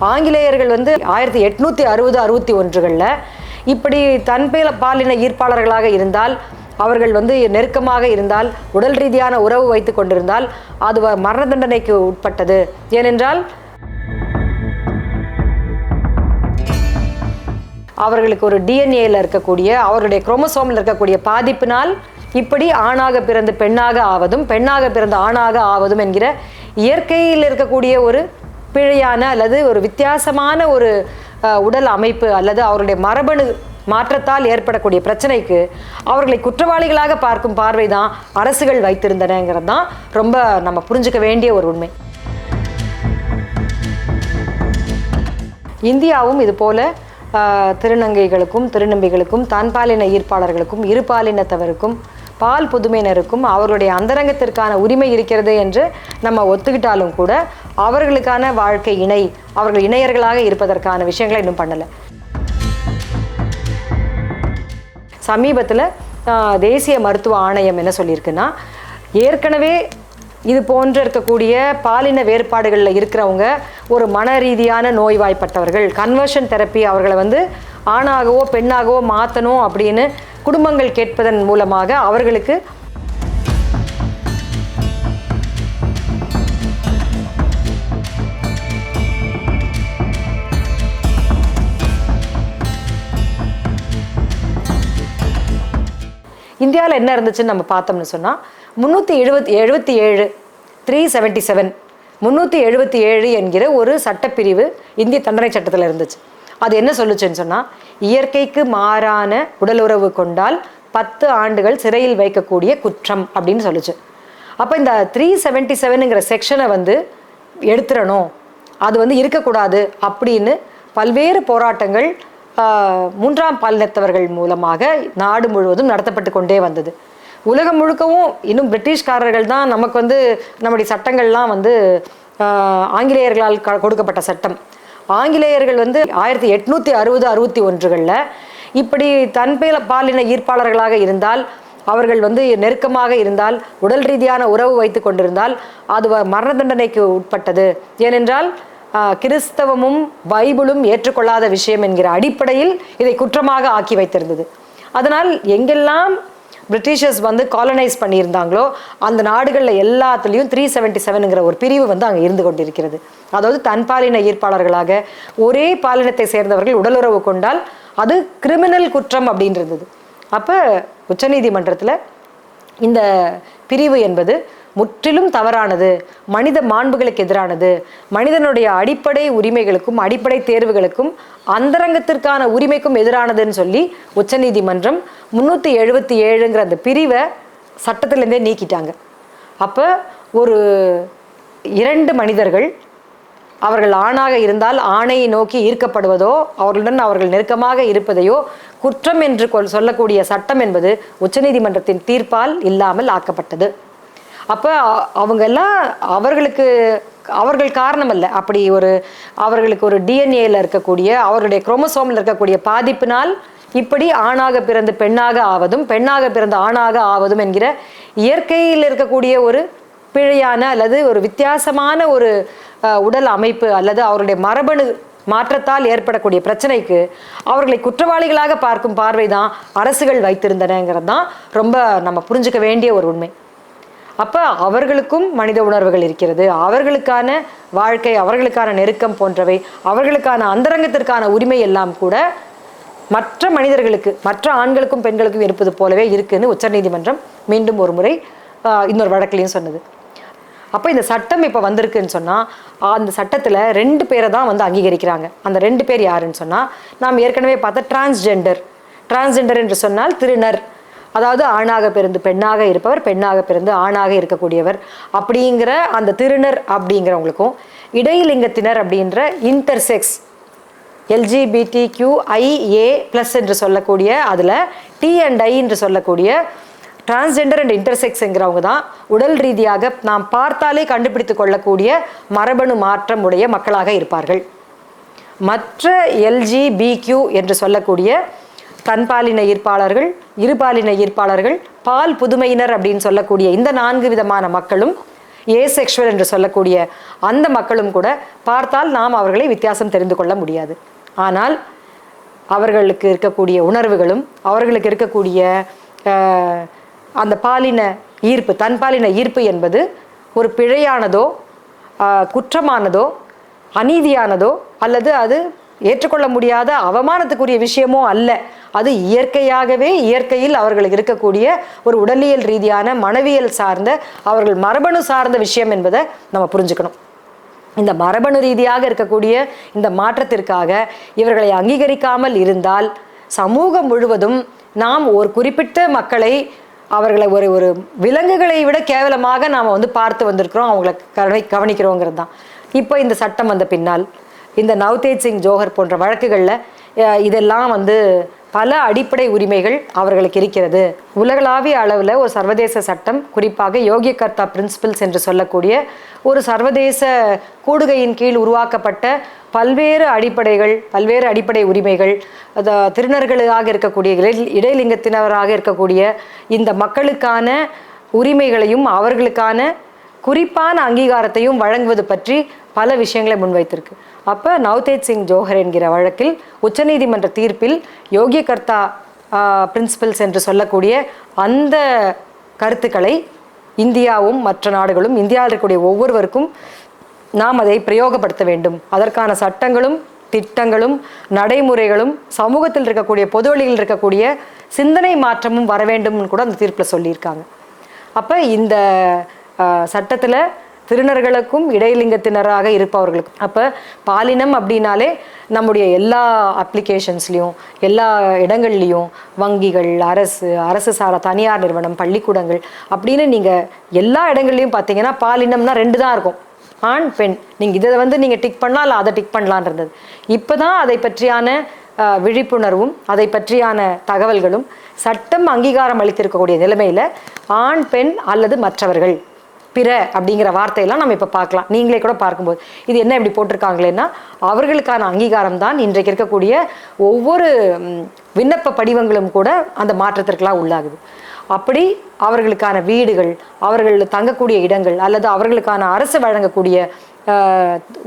ஆங்கிலேயர்கள் வந்து ஆயிரத்தி எட்நூற்றி அறுபது அறுபத்தி ஒன்றுகளில் இப்படி தன்பேல பாலின ஈர்ப்பாளர்களாக இருந்தால் அவர்கள் வந்து நெருக்கமாக இருந்தால் உடல் ரீதியான உறவு வைத்து கொண்டிருந்தால் அது மரண தண்டனைக்கு உட்பட்டது. ஏனென்றால் அவர்களுக்கு ஒரு டிஎன்ஏல இருக்கக்கூடிய அவருடைய குரோமோசோமில் இருக்கக்கூடிய பாதிப்பினால் இப்படி ஆணாக பிறந்து பெண்ணாக ஆவதும் பெண்ணாக பிறந்து ஆணாக ஆவதும் என்கிற இயற்கையில் இருக்கக்கூடிய ஒரு பிழையான அல்லது ஒரு வித்தியாசமான ஒரு உடல் அமைப்பு அல்லது அவருடைய மரபணு மாற்றத்தால் ஏற்படக்கூடிய பிரச்சனைக்கு அவர்களை குற்றவாளிகளாக பார்க்கும் பார்வை தான் அரசுகள் வைத்திருந்தனங்கிறது தான் ரொம்ப நம்ம புரிஞ்சுக்க வேண்டிய ஒரு உண்மை. இந்தியாவும் இது போல ஆஹ், திருநங்கைகளுக்கும் திருநம்பிகளுக்கும் தன்பாலின ஈர்ப்பாளர்களுக்கும் இருபாலினத்தவருக்கும் பால் புதுமையினருக்கும் அவர்களுடைய அந்தரங்கத்திற்கான உரிமை இருக்கிறது என்று நம்ம ஒத்துக்கிட்டாலும் கூட அவர்களுக்கான வாழ்க்கை இணை அவர்கள் இணையர்களாக இருப்பதற்கான விஷயங்களை இன்னும் பண்ணலை. சமீபத்தில் தேசிய மருத்துவ ஆணையம் என்ன சொல்லியிருக்குன்னா ஏற்கனவே இது போன்று இருக்கக்கூடிய பாலின வேறுபாடுகளில் இருக்கிறவங்க ஒரு மன ரீதியான நோய்வாய்ப்பட்டவர்கள். கன்வர்ஷன் தெரப்பி அவர்களை வந்து ஆணாகவோ பெண்ணாகவோ மாற்றணும் அப்படின்னு குடும்பங்கள் கேட்பதன் மூலமாக அவர்களுக்கு இந்தியாவில் என்ன இருந்துச்சுன்னு நம்ம பார்த்தோம்னு சொன்னால் முந்நூற்றி எழுபத்தி எழுபத்தி ஏழு த்ரீ செவன்ட்டி செவன் முந்நூற்றி எழுபத்தி ஏழு என்கிற ஒரு சட்டப்பிரிவு இந்திய தண்டனை சட்டத்தில் இருந்துச்சு. அது என்ன சொல்லுச்சுன்னு சொன்னால் இயற்கைக்கு மாறான உடலுறவு கொண்டால் பத்து ஆண்டுகள் சிறையில் வைக்கக்கூடிய குற்றம் அப்படின்னு சொல்லுச்சு. அப்போ இந்த த்ரீ செவன்ட்டி செவனுங்கிற செக்ஷனை வந்து எடுத்துடணும் அது வந்து இருக்கக்கூடாது அப்படின்னு பல்வேறு போராட்டங்கள் மூன்றாம் பாலினத்தவர்கள் மூலமாக நாடு முழுவதும் நடத்தப்பட்டு கொண்டே வந்தது. உலகம் முழுக்கவும் இன்னும் பிரிட்டிஷ்காரர்கள் தான் நமக்கு வந்து நம்முடைய சட்டங்கள்லாம் வந்து ஆங்கிலேயர்களால் க- கொடுக்கப்பட்ட சட்டம். ஆங்கிலேயர்கள் வந்து ஆயிரத்தி எட்நூற்றி அறுபது அறுபத்தி ஒன்றுகளில் இப்படி தன்பேல பாலின ஈர்ப்பாளர்களாக இருந்தால் அவர்கள் வந்து நெருக்கமாக இருந்தால் உடல் ரீதியான உறவு வைத்து கொண்டிருந்தால் அது வ- மரண தண்டனைக்கு உட்பட்டது. ஏனென்றால் கிறிஸ்தவமும் பைபிளும் ஏற்றுக்கொள்ளாத விஷயம் என்கிற அடிப்படையில் இதை குற்றமாக ஆக்கி வைத்திருந்தது. அதனால் எங்கெல்லாம் பிரிட்டிஷர்ஸ் வந்து காலனைஸ் பண்ணியிருந்தாங்களோ அந்த நாடுகளில் எல்லாத்துலேயும் த்ரீ செவன்டி செவனுங்கிற ஒரு பிரிவு வந்து அங்கே இருந்து கொண்டிருக்கிறது. அதாவது தன்பாலின ஈர்ப்பாளர்களாக ஒரே பாலினத்தை சேர்ந்தவர்கள் உடலுறவு கொண்டால் அது கிரிமினல் குற்றம் அப்படின்றது. அப்போ உச்சநீதிமன்றத்தில் இந்த பிரிவு என்பது முற்றிலும் தவறானது. மனித மாண்புகளுக்கு எதிரானது. மனிதனுடைய அடிப்படை உரிமைகளுக்கும் அடிப்படை தேர்வுகளுக்கும் அந்தரங்கத்திற்கான உரிமைக்கும் எதிரானதுன்னு சொல்லி உச்சநீதிமன்றம் முந்நூற்றி எழுபத்தி ஏழுங்கிற அந்த பிரிவை சட்டத்திலேருந்தே நீக்கிட்டாங்க. அப்போ ஒரு இரண்டு மனிதர்கள் அவர்கள் ஆணாக இருந்தால் ஆணையை நோக்கி ஈர்க்கப்படுவதோ அவர்களுடன் அவர்கள் நெருக்கமாக இருப்பதையோ குற்றம் என்று சொல்லக்கூடிய சட்டம் என்பது உச்சநீதிமன்றத்தின் தீர்ப்பால் இல்லாமல் ஆக்கப்பட்டது. அப்போ அவங்கெல்லாம் அவர்களுக்கு அவர்கள் காரணம் அல்ல அப்படி ஒரு அவர்களுக்கு ஒரு டிஎன்ஏல இருக்கக்கூடிய அவருடைய குரோமோசோமில் இருக்கக்கூடிய பாதிப்பினால் இப்படி ஆணாக பிறந்து பெண்ணாக ஆவதும் பெண்ணாக பிறந்து ஆணாக ஆவதும் என்கிற இயற்கையில் இருக்கக்கூடிய ஒரு பிழையான அல்லது ஒரு வித்தியாசமான ஒரு உடல் அமைப்பு அல்லது அவருடைய மரபணு மாற்றத்தால் ஏற்படக்கூடிய பிரச்சனைக்கு அவர்களை குற்றவாளிகளாக பார்க்கும் பார்வை தான் அரசுகள் வைத்திருந்தனங்கிறது தான் ரொம்ப நம்ம புரிஞ்சுக்க வேண்டிய ஒரு உண்மை. அப்போ அவர்களுக்கும் மனித உணர்வுகள் இருக்கிறது. அவர்களுக்கான வாழ்க்கை அவர்களுக்கான நெருக்கம் போன்றவை அவர்களுக்கான அந்தரங்கத்திற்கான உரிமை எல்லாம் கூட மற்ற மனிதர்களுக்கு மற்ற ஆண்களுக்கும் பெண்களுக்கும் இருப்பது போலவே இருக்குன்னு உச்சநீதிமன்றம் மீண்டும் ஒரு முறை இன்னொரு வழக்குலையும் சொன்னது. அப்போ இந்த சட்டம் இப்போ வந்திருக்குன்னு சொன்னால் அந்த சட்டத்தில் ரெண்டு பேரை தான் வந்து அங்கீகரிக்கிறாங்க. அந்த ரெண்டு பேர் யாருன்னு சொன்னால் நாம் ஏற்கனவே பார்த்த டிரான்ஸ்ஜெண்டர் டிரான்ஸ்ஜெண்டர் என்று சொன்னால் திருநர். அதாவது ஆணாக பிறந்து பெண்ணாக இருப்பவர் பெண்ணாக பிறந்து ஆணாக இருக்கக்கூடியவர் அப்படிங்கிற அந்த திருநர் அப்படிங்கிறவங்களுக்கும் இடைலிங்கத்தினர் அப்படின்ற இன்டர்செக்ஸ் எல்ஜிபிடி ஐஏ ப்ளஸ் என்று சொல்லக்கூடிய அதில் டி அண்ட் ஐ என்று சொல்லக்கூடிய டிரான்ஸ்ஜெண்டர் அண்ட் இன்டர்செக்ஸ்ங்கிறவங்க தான் உடல் ரீதியாக நாம் பார்த்தாலே கண்டுபிடித்து கொள்ளக்கூடிய மரபணு மாற்றம் உடைய மக்களாக இருப்பார்கள். மற்ற எல்ஜிபிக்யூ என்று சொல்லக்கூடிய தன்பாலின ஈர்ப்பாளர்கள் இருபாலின ஈர்ப்பாளர்கள் பால் புதுமையினர் அப்படின்னு சொல்லக்கூடிய இந்த நான்கு விதமான மக்களும் ஏ செக்ஷுவல் என்று சொல்லக்கூடிய அந்த மக்களும் கூட பார்த்தால் நாம் அவர்களை வித்தியாசம் தெரிந்து கொள்ள முடியாது. ஆனால் அவர்களுக்கு இருக்கக்கூடிய உணர்வுகளும் அவர்களுக்கு இருக்கக்கூடிய அந்த பாலின ஈர்ப்பு தன்பாலின ஈர்ப்பு என்பது ஒரு பிழையானதோ குற்றமானதோ அநீதியானதோ அல்லது அது ஏற்றுக்கொள்ள முடியாத அவமானத்துக்குரிய விஷயமோ அல்ல. அது இயற்கையாகவே இயற்கையில் அவர்களுக்கு இருக்கக்கூடிய ஒரு உடலியல் ரீதியான மனவியல் சார்ந்த அவர்கள் மரபணு சார்ந்த விஷயம் என்பதை நம்ம புரிஞ்சுக்கணும். இந்த மரபணு ரீதியாக இருக்கக்கூடிய இந்த மாற்றத்திற்காக இவர்களை அங்கீகரிக்காமல் இருந்தால் சமூகம் முழுவதும் நாம் ஒரு குறிப்பிட்ட மக்களை அவர்களை ஒரு ஒரு விலங்குகளை விட கேவலமாக நாம் வந்து பார்த்து வந்திருக்கிறோம் அவங்களை கவனி கவனிக்கிறோங்கிறது தான். இப்போ இந்த சட்டம் வந்த பின்னால் இந்த நவ்தேஜ் சிங் ஜோஹர் போன்ற வழக்குகளில் இதெல்லாம் வந்து பல அடிப்படை உரிமைகள் அவர்களுக்கு இருக்கிறது. உலகளாவிய அளவில் ஒரு சர்வதேச சட்டம் குறிப்பாக யோகிய கர்த்தா பிரின்சிபிள்ஸ் என்று சொல்லக்கூடிய ஒரு சர்வதேச கூடுகையின் கீழ் உருவாக்கப்பட்ட பல்வேறு அடிப்படைகள் பல்வேறு அடிப்படை உரிமைகள் அது திருநர்களாக இருக்கக்கூடிய இடைலிங்கத்தினராக இருக்கக்கூடிய இந்த மக்களுக்கான உரிமைகளையும் அவர்களுக்கான குறிப்பான அங்கீகாரத்தையும் வழங்குவது பற்றி பல விஷயங்களை முன்வைத்திருக்கு. அப்போ நவ்தேஜ் சிங் ஜோஹர் என்கிற வழக்கில் உச்சநீதிமன்ற தீர்ப்பில் யோகிய கர்த்தா பிரின்சிபல்ஸ் என்று சொல்லக்கூடிய அந்த கருத்துக்களை இந்தியாவும் மற்ற நாடுகளும் இந்தியாவில் இருக்கக்கூடிய ஒவ்வொருவருக்கும் நாம் அதை பிரயோகப்படுத்த வேண்டும். அதற்கான சட்டங்களும் திட்டங்களும் நடைமுறைகளும் சமூகத்தில் இருக்கக்கூடிய பொது வழியில் இருக்கக்கூடிய சிந்தனை மாற்றமும் வர வேண்டும்னு கூட அந்த தீர்ப்பில் சொல்லியிருக்காங்க. அப்போ இந்த சட்டத்தில் திருநர்களுக்கும் இடைலிங்கத்தினராக இருப்பவர்களுக்கும் அப்போ பாலினம் அப்படின்னாலே நம்முடைய எல்லா அப்ளிகேஷன்ஸ்லேயும் எல்லா இடங்கள்லையும் வங்கிகள் அரசு அரசு சாரா தனியார் நிறுவனம் பள்ளிக்கூடங்கள் அப்படின்னு நீங்கள் எல்லா இடங்கள்லையும் பார்த்தீங்கன்னா பாலினம்னா ரெண்டு தான் இருக்கும். ஆண் பெண். நீங்கள் இதை வந்து நீங்கள் டிக் பண்ணலாம் இல்லை அதை டிக் பண்ணலான் இருந்தது இப்போ தான் அதை பற்றியான விழிப்புணர்வும் அதை பற்றியான தகவல்களும் சட்டம் அங்கீகாரம் அளித்திருக்கக்கூடிய நிலைமையில் ஆண் பெண் அல்லது மற்றவர்கள். பிற அப்படிங்கிற வார்த்தையெல்லாம் நம்ம இப்போ பார்க்கலாம். நீங்களே கூட பார்க்கும்போது. இது என்ன இப்படி போட்டிருக்காங்களேன்னா அவர்களுக்கான அங்கீகாரம் தான் இன்றைக்கு இருக்கக்கூடிய ஒவ்வொரு விண்ணப்ப படிவங்களும் கூட அந்த மாற்றத்திற்கெல்லாம் உள்ளாகுது. அப்படி அவர்களுக்கான வீடுகள் அவர்கள் தங்கக்கூடிய இடங்கள் அல்லது அவர்களுக்கான அரசு வழங்கக்கூடிய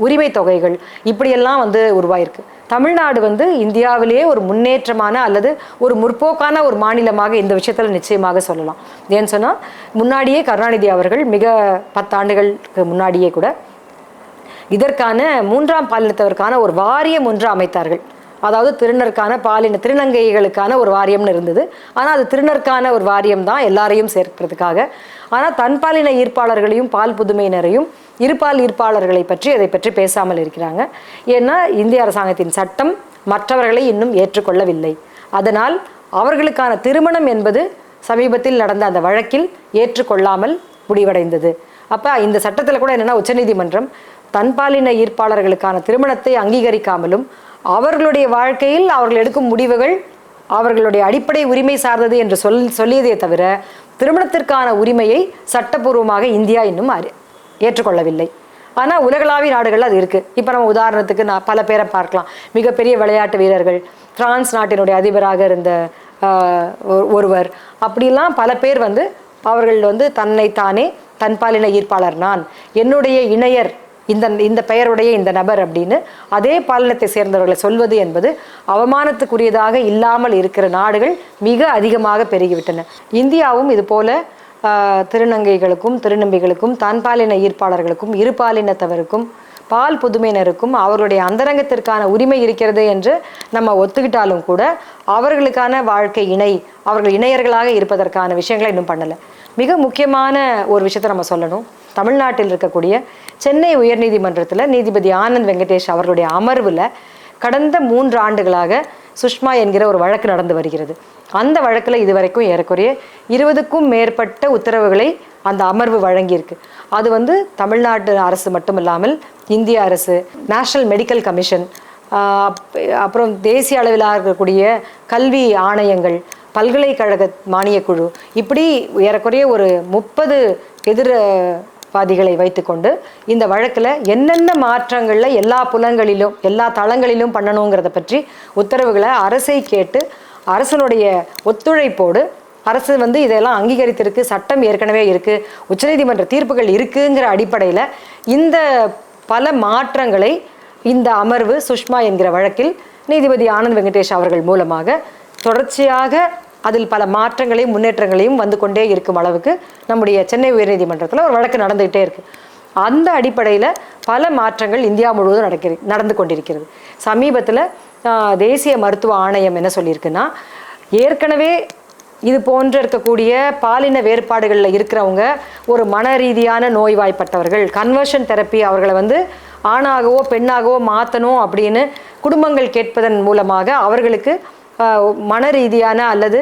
உரிமை தொகைகள் இப்படியெல்லாம் வந்து உருவாயிருக்கு. தமிழ்நாடு வந்து இந்தியாவிலேயே ஒரு முன்னேற்றமான அல்லது ஒரு முற்போக்கான ஒரு மாநிலமாக இந்த விஷயத்தில் நிச்சயமாக சொல்லலாம். ஏன்னு சொன்னால் முன்னாடியே கருணாநிதி அவர்கள் மிக பத்தாண்டுகளுக்கு முன்னாடியே கூட இதற்கான மூன்றாம் பாலினத்தவருக்கான ஒரு வாரியம் ஒன்று அமைத்தார்கள். அதாவது திருநருக்கான பாலின திருநங்கைகளுக்கான ஒரு வாரியம்னு இருந்தது. ஆனால் அது திருநருக்கான ஒரு வாரியம் தான் எல்லாரையும் சேர்க்கிறதுக்காக. ஆனால் தன்பாலின ஈர்ப்பாளர்களையும் பால் புதுமையினரையும் இருபால் ஈர்ப்பாளர்களை பற்றி அதை பற்றி பேசாமல் இருக்கிறாங்க. ஏன்னா இந்திய அரசாங்கத்தின் சட்டம் மற்றவர்களை இன்னும் ஏற்றுக்கொள்ளவில்லை. அதனால் அவர்களுக்கான திருமணம் என்பது சமீபத்தில் நடந்த அந்த வழக்கில் ஏற்றுக்கொள்ளாமல் முடிவடைந்தது. அப்போ இந்த சட்டத்தில் கூட என்னென்னா உச்சநீதிமன்றம் தன்பாலின ஈர்ப்பாளர்களுக்கான திருமணத்தை அங்கீகரிக்காமலும் அவர்களுடைய வாழ்க்கையில் அவர்கள் எடுக்கும் முடிவுகள் அவர்களுடைய அடிப்படை உரிமை சார்ந்தது என்று சொல் சொல்லியதே தவிர திருமணத்திற்கான உரிமையை சட்டப்பூர்வமாக இந்தியா இன்னும் ஏற்றுக்கொள்ளவில்லை. ஆனால் உலகளாவிய நாடுகளில் அது இருக்குது இப்போ நம்ம உதாரணத்துக்கு நான் பல பேரை பார்க்கலாம். மிகப்பெரிய விளையாட்டு வீரர்கள் பிரான்ஸ் நாட்டினுடைய அதிபராக இருந்த ஒரு- ஒருவர். அப்படிலாம் பல பேர் வந்து அவர்கள் வந்து தன்னைத்தானே தன்பாலின ஈர்ப்பாளர் நான். என்னுடைய இணையர் இந்த இந்த பெயருடைய இந்த நபர் அப்படின்னு அதே பாலினத்தை சேர்ந்தவர்களை சொல்வது என்பது அவமானத்துக்குரியதாக இல்லாமல் இருக்கிற நாடுகள் மிக அதிகமாக பெருகிவிட்டன. இந்தியாவும் இது போல திருநங்கைகளுக்கும் திருநம்பிகளுக்கும் தான்பாலின ஈர்ப்பாளர்களுக்கும் இருபாலினத்தவருக்கும் பால் புதுமையினருக்கும் அவர்களுடைய அந்தரங்கத்திற்கான உரிமை இருக்கிறது என்று நம்ம ஒத்துக்கிட்டாலும் கூட அவர்களுக்கான வாழ்க்கை இணை அவர்கள் இணையர்களாக இருப்பதற்கான விஷயங்களை இன்னும் பண்ணலை. மிக முக்கியமான ஒரு விஷயத்தை நம்ம சொல்லணும். தமிழ்நாட்டில் இருக்கக்கூடிய சென்னை உயர்நீதிமன்றத்தில் நீதிபதி ஆனந்த் வெங்கடேஷ் அவர்களுடைய அமர்வில் கடந்த மூன்று ஆண்டுகளாக சுஷ்மா என்கிற ஒரு வழக்கு நடந்து வருகிறது. அந்த வழக்கில் இதுவரைக்கும் ஏறக்குறைய இருபதுக்கும் மேற்பட்ட உத்தரவுகளை அந்த அமர்வு வழங்கியிருக்கு. அது வந்து தமிழ்நாட்டு அரசு மட்டும் இல்லாமல் இந்திய அரசு நேஷனல் மெடிக்கல் கமிஷன் அப்புறம் தேசிய அளவிலாக இருக்கக்கூடிய கல்வி ஆணையங்கள் பல்கலைக்கழக மானியக்குழு இப்படி ஏறக்குறைய ஒரு முப்பது வாதிகளை வைத்துக்கொண்டு இந்த வழக்கில் என்னென்ன மாற்றங்களில் எல்லா புலங்களிலும் எல்லா தளங்களிலும் பண்ணணுங்கிறத பற்றி உத்தரவுகளை அரசை கேட்டு அரசனுடைய ஒத்துழைப்போடு அரசு வந்து இதெல்லாம் அங்கீகரித்திருக்கு சட்டம் ஏற்கனவே இருக்குது உச்சநீதிமன்ற தீர்ப்புகள் இருக்குங்கிற அடிப்படையில் இந்த பல மாற்றங்களை இந்த அமர்வு சுஷ்மா என்கிற வழக்கில் நீதிபதி ஆனந்த் வெங்கடேஷ் அவர்கள் மூலமாக தொடர்ச்சியாக அதில் பல மாற்றங்களையும் முன்னேற்றங்களையும் வந்து கொண்டே இருக்கும் அளவுக்கு நம்முடைய சென்னை உயர்நீதிமன்றத்தில் ஒரு வழக்கு நடந்துகிட்டே இருக்கு. அந்த அடிப்படையில் பல மாற்றங்கள் இந்தியா முழுவதும் நடக்கிற நடந்து கொண்டிருக்கிறது. சமீபத்தில் தேசிய மருத்துவ ஆணையம் என்ன சொல்லியிருக்குன்னா ஏற்கனவே இது போன்ற இருக்கக்கூடிய பாலின வேறுபாடுகளில் இருக்கிறவங்க ஒரு மன ரீதியான நோய்வாய்ப்பட்டவர்கள் கன்வர்ஷன் தெரப்பி அவர்களை வந்து ஆணாகவோ பெண்ணாகவோ மாற்றணும் அப்படின்னு குடும்பங்கள் கேட்பதன் மூலமாக அவர்களுக்கு மன ரீதியான அல்லது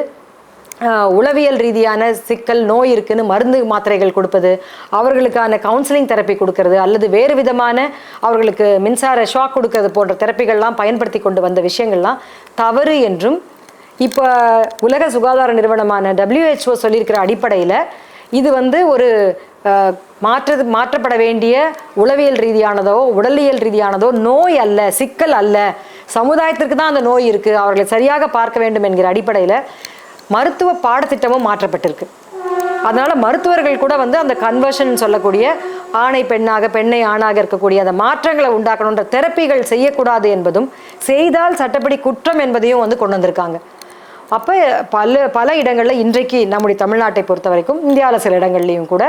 உளவியல் ரீதியான சிக்கல் நோய் இருக்குன்னு மருந்து மாத்திரைகள் கொடுப்பது அவர்களுக்கான கவுன்சிலிங் தெரப்பி கொடுக்கறது அல்லது வேறு விதமான அவர்களுக்கு மின்சார ஷாக் கொடுக்கறது போன்ற தெரப்பிகள்லாம் பயன்படுத்தி கொண்டு வந்த விஷயங்கள்லாம் தவறு என்றும் இப்போ உலக சுகாதார நிறுவனமான டபிள்யூஹெச்ஓ சொல்லியிருக்கிற அடிப்படையில் இது வந்து ஒரு மாற்றது மாற்றப்பட வேண்டிய உளவியல் ரீதியானதோ உடலியல் ரீதியானதோ நோய் அல்ல சிக்கல் அல்ல. சமுதாயத்திற்கு தான் அந்த நோய் இருக்குது அவர்களை சரியாக பார்க்க வேண்டும் என்கிற அடிப்படையில் மருத்துவ பாடத்திட்டமும் மாற்றப்பட்டிருக்கு. அதனால மருத்துவர்கள் கூட வந்து அந்த கன்வர்ஷன் சொல்லக்கூடிய ஆணை பெண்ணாக பெண்ணை ஆணாக இருக்கக்கூடிய அந்த மாற்றங்களை உண்டாக்கணுன்ற தெரப்பிகள் செய்யக்கூடாது என்பதும் செய்தால் சட்டப்படி குற்றம் என்பதையும் வந்து கொண்டு வந்திருக்காங்க. அப்போ பல பல இடங்களில் இன்றைக்கு நம்முடைய தமிழ்நாட்டை பொறுத்த வரைக்கும் இந்தியாவில் சில இடங்கள்லையும் கூட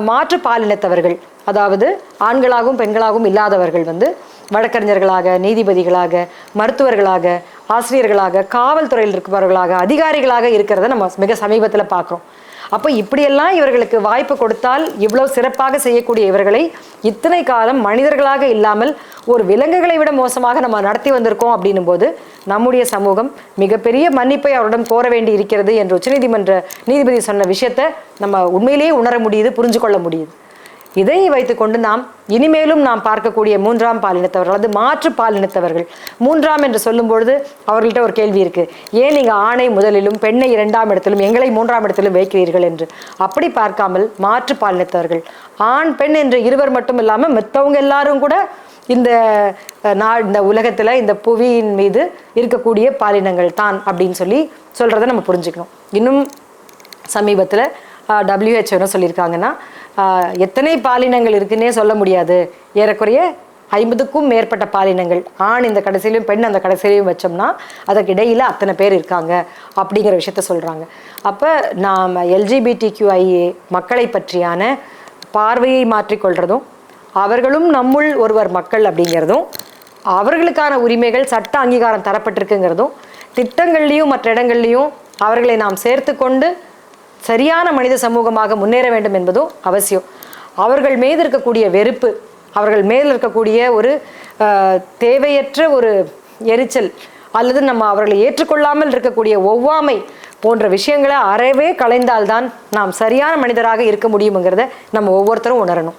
மாற்று பாலினத்தவர்கள் அதாவது ஆண்களாகவும் பெண்களாகவும் இல்லாதவர்கள் வந்து வழக்கறிஞர்களாக நீதிபதிகளாக மருத்துவர்களாக ஆசிரியர்களாக காவல்துறையில் இருப்பவர்களாக அதிகாரிகளாக இருக்கிறத நம்ம மிக சமீபத்தில் பார்க்குறோம் அப்போ இப்படியெல்லாம் இவர்களுக்கு வாய்ப்பு கொடுத்தால் இவ்வளவு சிறப்பாக செய்யக்கூடிய இவர்களை இத்தனை காலம் மனிதர்களாக இல்லாமல் ஒரு விலங்குகளை விட மோசமாக நம்ம நடத்தி வந்திருக்கோம் அப்படின்னும் போது நம்முடைய சமூகம் மிகப்பெரிய மன்னிப்பை அவரிடம் கோர வேண்டி இருக்கிறது என்று உச்சநீதிமன்ற நீதிபதி சொன்ன விஷயத்தை நம்ம உண்மையிலேயே உணர முடியுது புரிஞ்சு கொள்ள முடியுது. இதை வைத்துக்கொண்டு நாம் இனிமேலும் நாம் பார்க்கக்கூடிய மூன்றாம் பாலினத்தவர்கள் அல்லது மாற்று பாலினத்தவர்கள் மூன்றாம் என்று சொல்லும் பொழுது அவர்கள்ட்ட ஒரு கேள்வி இருக்கு. ஏன் நீங்க ஆணை முதலிலும் பெண்ணை இரண்டாம் இடத்திலும் எங்களை மூன்றாம் இடத்திலும் வைக்கிறீர்கள் என்று? அப்படி பார்க்காமல் மாற்று பாலினத்தவர்கள் ஆண் பெண் என்று இருவர் மட்டும் இல்லாமல் மற்றவங்க எல்லாரும் கூட இந்த நாள் நா இந்த உலகத்துல இந்த புவியின் மீது இருக்கக்கூடிய பாலினங்கள் தான் அப்படின்னு சொல்லி சொல்றதை நம்ம புரிஞ்சுக்கணும். இன்னும் சமீபத்தில் WHO என்ன சொல்லியிருக்காங்கன்னா எத்தனை பாலினங்கள் இருக்குன்னே சொல்ல முடியாது. ஏறக்குறைய ஐம்பதுக்கும் மேற்பட்ட பாலினங்கள். ஆண் இந்த கடைசியிலையும் பெண் அந்த கடைசியிலையும் வச்சோம்னா அதற்கு இடையில அத்தனை பேர் இருக்காங்க அப்படிங்கிற விஷயத்த சொல்கிறாங்க அப்போ நாம் எல்ஜிபிடிக்யூஐஏ மக்களை பற்றியான பார்வையை மாற்றிக்கொள்றதும் அவர்களும் நம்முள் ஒருவர் மக்கள் அப்படிங்கிறதும் அவர்களுக்கான உரிமைகள் சட்ட அங்கீகாரம் தரப்பட்டிருக்குங்கிறதும் திட்டங்கள்லையும் மற்ற இடங்கள்லையும் அவர்களை நாம் சேர்த்து கொண்டு சரியான மனித சமூகமாக முன்னேற வேண்டும் என்பதும் அவசியம். அவர்கள் மீது இருக்கக்கூடிய வெறுப்பு அவர்கள் மேல் இருக்கக்கூடிய ஒரு தேவையற்ற ஒரு எரிச்சல் அல்லது நம்ம அவர்களை ஏற்றுக்கொள்ளாமல் இருக்கக்கூடிய ஒவ்வாமை போன்ற விஷயங்களை அறவே களைந்தால்தான் நாம் சரியான மனிதராக இருக்க முடியுங்கிறத நம்ம ஒவ்வொருத்தரும் உணரணும்.